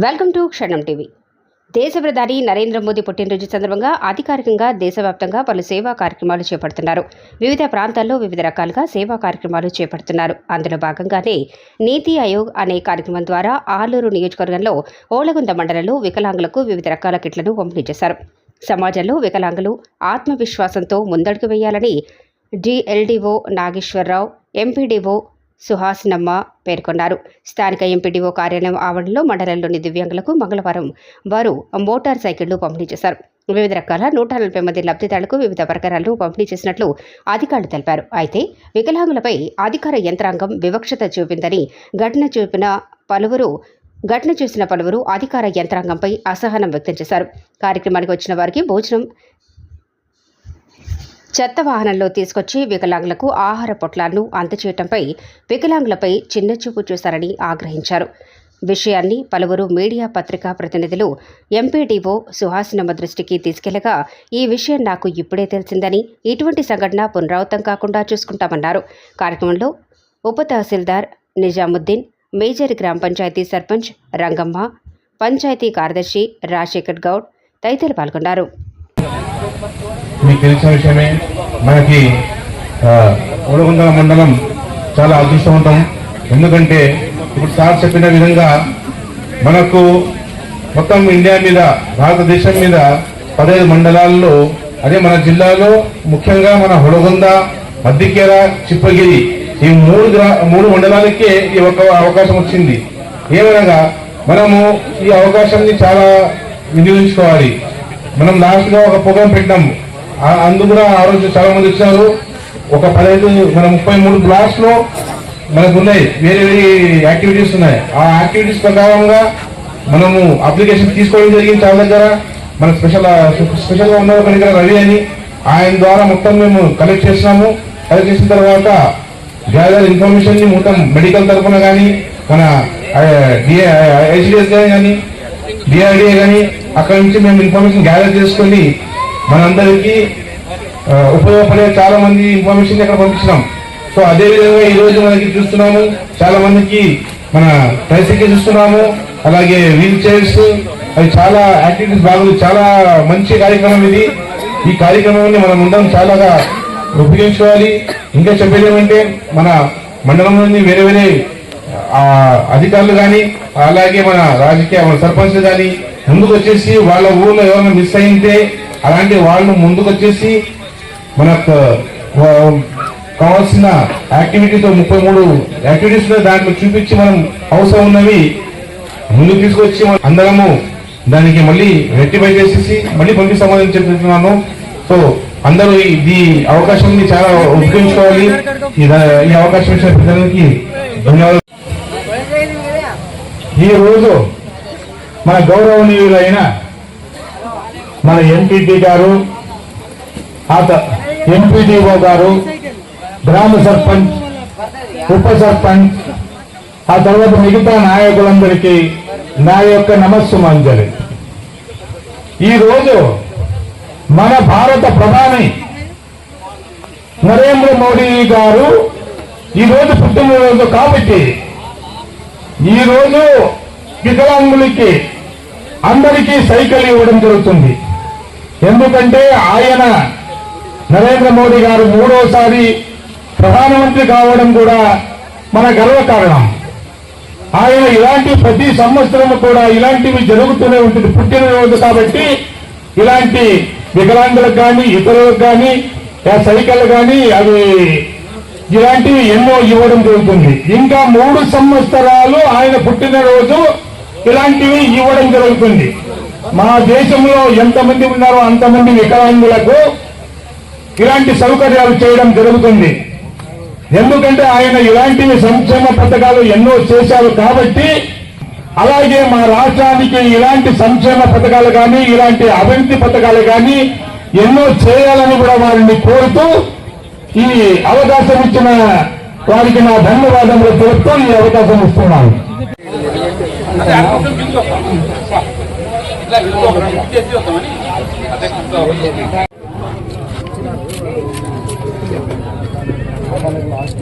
Welcome to క్షణం TV. దేశ ప్రధాని నరేంద్ర మోదీ పుట్టినరోజు సందర్భంగా అధికారికంగా దేశవ్యాప్తంగా పలు సేవా కార్యక్రమాలు చేపడుతున్నారు. వివిధ ప్రాంతాల్లో వివిధ రకాలుగా సేవా కార్యక్రమాలు చేపడుతున్నారు. అందులో భాగంగానే నీతి ఆయోగ్ అనే కార్యక్రమం ద్వారా ఆలూరు నియోజకవర్గంలో ఓలగుంద మండలంలో వికలాంగులకు వివిధ రకాల కిట్లను పంపిణీ చేశారు. సమాజంలో వికలాంగులు ఆత్మవిశ్వాసంతో ముందడుగు వేయాలని డిఎల్డిఓ నాగేశ్వరరావు ఎంపీడీఓ సుహాసినమ్మ పేర్కొన్నారు. స్థానిక ఎంపీడీఓ కార్యాలయం ఆవరణలో మండలంలోని దివ్యాంగులకు మంగళవారం వారు మోటార్ సైకిళ్ళు పంపిణీ చేశారు. వివిధ రకాల నూట నలభై మంది లబ్ధిదారులకు వివిధ పరికరాలు పంపిణీ చేసినట్లు అధికారులు తెలిపారు. అయితే వికలాంగులపై అధికార యంత్రాంగం వివక్షత చూపిందని ఘటన చూపిన పలువురు ఘటన చూసిన పలువురు అధికార యంత్రాంగంపై అసహనం వ్యక్తం చేశారు. కార్యక్రమానికి వచ్చిన వారికి భోజనం చెత్త వాహనంలో తీసుకొచ్చి వికలాంగులకు ఆహార పొట్లాలను అందచేయటంపై వికలాంగులపై చిన్నచూపు చూశారని ఆగ్రహించారు. విషయాన్ని పలువురు మీడియా పత్రికా ప్రతినిధులు ఎంపీడీఓ సుహాసినమ్మ దృష్టికి తీసుకెళ్ళగా ఈ విషయం నాకు ఇప్పుడే తెలిసిందని ఇటువంటి సంఘటన పునరావృతం కాకుండా చూసుకుంటామన్నారు. కార్యక్రమంలో ఉప తహసీల్దార్ నిజాముద్దీన్ మేజర్ గ్రామ పంచాయతీ సర్పంచ్ రంగమ్మ పంచాయతీ కార్యదర్శి రాజశేఖర్ గౌడ్ తదితరులు పాల్గొన్నారు. మీకు తెలిసిన విషయమే. మనకి ఉడగుందల మండలం చాలా అదృష్టవంతం. ఎందుకంటే ఇప్పుడు సార్ చెప్పిన విధంగా మనకు మొత్తం ఇండియా మీద భారతదేశం మీద పదహైదు మండలాల్లో అదే మన జిల్లాలో ముఖ్యంగా మన హుడగొంద మద్దికేర చిప్పగిరి ఈ మూడు గ్రా మూడు మండలాలకే ఈ ఒక అవకాశం వచ్చింది. ఏమనగా మనము ఈ అవకాశాన్ని చాలా వినియోగించుకోవాలి. మనం లాస్ట్గా ఒక ప్రోగ్రాం పెట్టినాము. అందు కూడా ఆ రోజు చాలా మంది వచ్చారు ఒక పదహైదు మన ముప్పై మూడు బ్లాక్స్లో మనకు ఉన్నాయి. వేరే వేరే యాక్టివిటీస్ ఉన్నాయి. ఆ యాక్టివిటీస్ ప్రకారంగా మనము అప్లికేషన్ తీసుకోవడం జరిగింది చాలా దగ్గర. మన స్పెషల్ స్పెషల్గా ఉన్న ఒక దగ్గర రవి అని. ఆయన ద్వారా మొత్తం మేము కలెక్ట్ చేసినాము. కలెక్ట్ చేసిన తర్వాత గ్యాదర్ ఇన్ఫర్మేషన్ని మొత్తం మెడికల్ తరఫున కానీ మన హెచ్డిఎస్ కానీ డిఆర్డిఏ కానీ అక్కడ నుంచి మేము ఇన్ఫర్మేషన్ గ్యాదర్ చేసుకొని మనందరికీ ఉపయోగపడే చాలా మంది ఇన్ఫర్మేషన్ ఇక్కడ పంపించినాం. సో అదే విధంగా ఈ రోజు మనకి చూస్తున్నాము చాలా మందికి మన ట్రైసైకిల్ చూస్తున్నాము అలాగే వీల్ చైర్స్ అవి చాలా యాక్టివిటీస్ బాగుంది చాలా మంచి కార్యక్రమం ఇది. ఈ కార్యక్రమాన్ని మనం ఉండడం చాలాగా ఉపయోగించుకోవాలి. ఇంకా చెప్పేది ఏమంటే మన మండలంలోని వేరే వేరే ఆ అధికారులు కానీ అలాగే మన రాజకీయ మన సర్పంచ్లు కానీ ముందుకు వచ్చేసి వాళ్ళ ఊళ్ళో ఎవరైనా మిస్ అయితే అలాంటి వాళ్ళు ముందుకు వచ్చేసి మనకు కావాల్సిన యాక్టివిటీతో ముప్పై మూడు యాక్టివిటీస్ దాంట్లో చూపించి మనం అవసరం ఉన్నవి ముందుకు తీసుకొచ్చి మనం అందరము దానికి మళ్ళీ రెక్టిఫై చేసేసి మళ్ళీ పంపిస్తామని చెప్తున్నాను. సో అందరూ ఈ అవకాశాన్ని చాలా ఉపయోగించుకోవాలి. ఈ అవకాశం ఇచ్చిన ప్రజలకి ధన్యవాదాలు. ఈ రోజు మన గౌరవనీయులైన మన ఎంపీటీ గారు ఎంపీడీఓ గారు గ్రామ సర్పంచ్ ఉప సర్పంచ్ ఆ తర్వాత మిగతా నాయకులందరికీ నా యొక్క నమస్సుమాంజలి. ఈ రోజు మన భారత ప్రధాని నరేంద్ర మోడీ గారు ఈ రోజు పుట్టినరోజు కాబట్టి ఈ రోజు వికలాంగులకి అందరికీ సైకిల్ ఇవ్వడం జరుగుతుంది. ఎందుకంటే ఆయన నరేంద్ర మోడీ గారు మూడోసారి ప్రధానమంత్రి కావడం కూడా మన గర్వకారణం ఆయన ఇలాంటి ప్రతి సంవత్సరం కూడా ఇలాంటివి జరుగుతూనే ఉంటుంది పుట్టినరోజు కాబట్టి ఇలాంటి వికలాంగులకు కానీ ఇతరులకు కానీ ఆ సైకిల్ కానీ అవి ఇలాంటివి ఎన్నో ఇవ్వడం జరుగుతుంది. ఇంకా మూడు సంవత్సరాలు ఆయన పుట్టినరోజు ఇలాంటివి ఇవ్వడం జరుగుతుంది. మా దేశంలో ఎంతమంది ఉన్నారో అంతమంది వికలాంగులకు ఇలాంటి సౌకర్యాలు చేయడం జరుగుతుంది. ఎందుకంటే ఆయన ఇలాంటివి సంక్షేమ పథకాలు ఎన్నో చేశారు కాబట్టి అలాగే మా రాష్ట్రానికి ఇలాంటి సంక్షేమ పథకాలు కానీ ఇలాంటి అభివృద్ధి పథకాలు కానీ ఎన్నో చేయాలని కూడా వారిని కోరుతూ ఈ అవకాశం ఇచ్చిన వారికి నా ధన్యవాదములు తెలుపుతూ ఈ అవకాశం ఇస్తున్నాను. ఇట్లా ఇంకొక చేసి వద్దామని అదే లాస్ట్